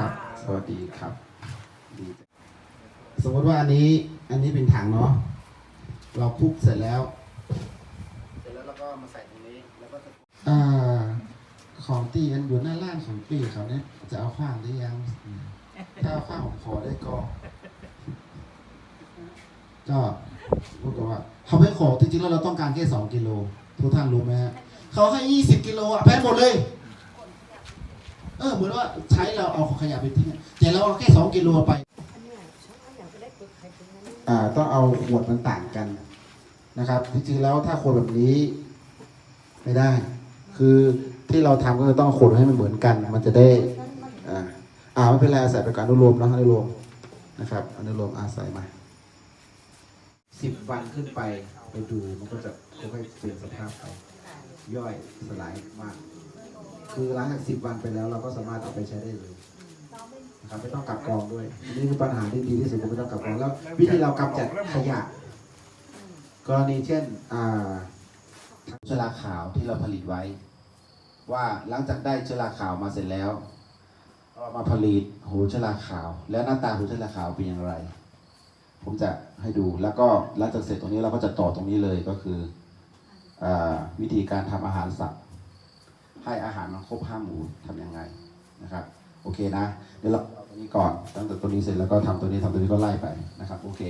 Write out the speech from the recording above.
วัสดีครับดีสมมติว่าอันนี้ อันนี้เป็นถังเนาะ เราคลุกเสร็จแล้ว เสร็จแล้วเราก็มาใส่ตรงนี้ แล้วก็จะอ่า ของตีกันอยู่หน้าร้านของปีเขาเนี่ย จะเอาขว้างหรือยัง ถ้าเอาขว้างผมขอได้ก็ ก็พูดกับว่าเขาไม่ขอจริงๆแล้วเราต้องการแค่สองกิโล ทุกท่านรู้ไหมฮะ เขาให้ยี่สิบกิโลอะแพ้หมดเลยเออเหมือนว่าใช้เราเอาขยะไปทิ้งอะแต่เราเอาแค่สองกิโลไปอ่าต้องเอาขวดมันต่างกันนะครับจริงๆแล้วถ้าขวดแบบนี้ไม่ได้ คือที่เราทำก็คือต้องเอาขวดให้มันเหมือนกัน มันจะได้อ่าอ่าไม่เป็นไรอาศัยไปการอนุโลมเนอะอนุโลมนะครับอนุโลมอาศัยมาสิบวันขึ้นไปไปดูมันก็จะค่อยๆเปลี่ยนสภาพไปย่อยสลายมาก คือหลังจากสิบวันไปแล้ว เราก็สามารถเอาไปใช้ได้เลยนะครับไม่ต้องกลับกรองด้วยอันนี่คือปัญหาที่ดีที่สุดคือไม่ต้องกลับกรองแล้ว วิธีเรากำจัดขยะ กรณีเช่นอ่าเชื้อราขาวที่เราผลิตไว้ ว่าหลังจากได้เชื้อราขาวมาเสร็จแล้วเรามาผลิตหูเชื้อราขาว แล้วหน้าตาหูเชื้อราขาวเป็นอย่างไร ผมจะให้ดูแล้วก็หลังจากเสร็จตรงนี้เราก็จะต่อตรงนี้เลยก็คืออาวิธีการทำอาหารสัตว์ ให้อาหารมันครบห้าหมู่ทำยังไงนะครับ โอเคนะ เดี๋ยวเราเอาตัวนี้ก่อน ตั้งแต่ตัวนี้เสร็จแล้วก็ทำตัวนี้ทำตัวนี้ก็ไล่ไปนะครับ โอเค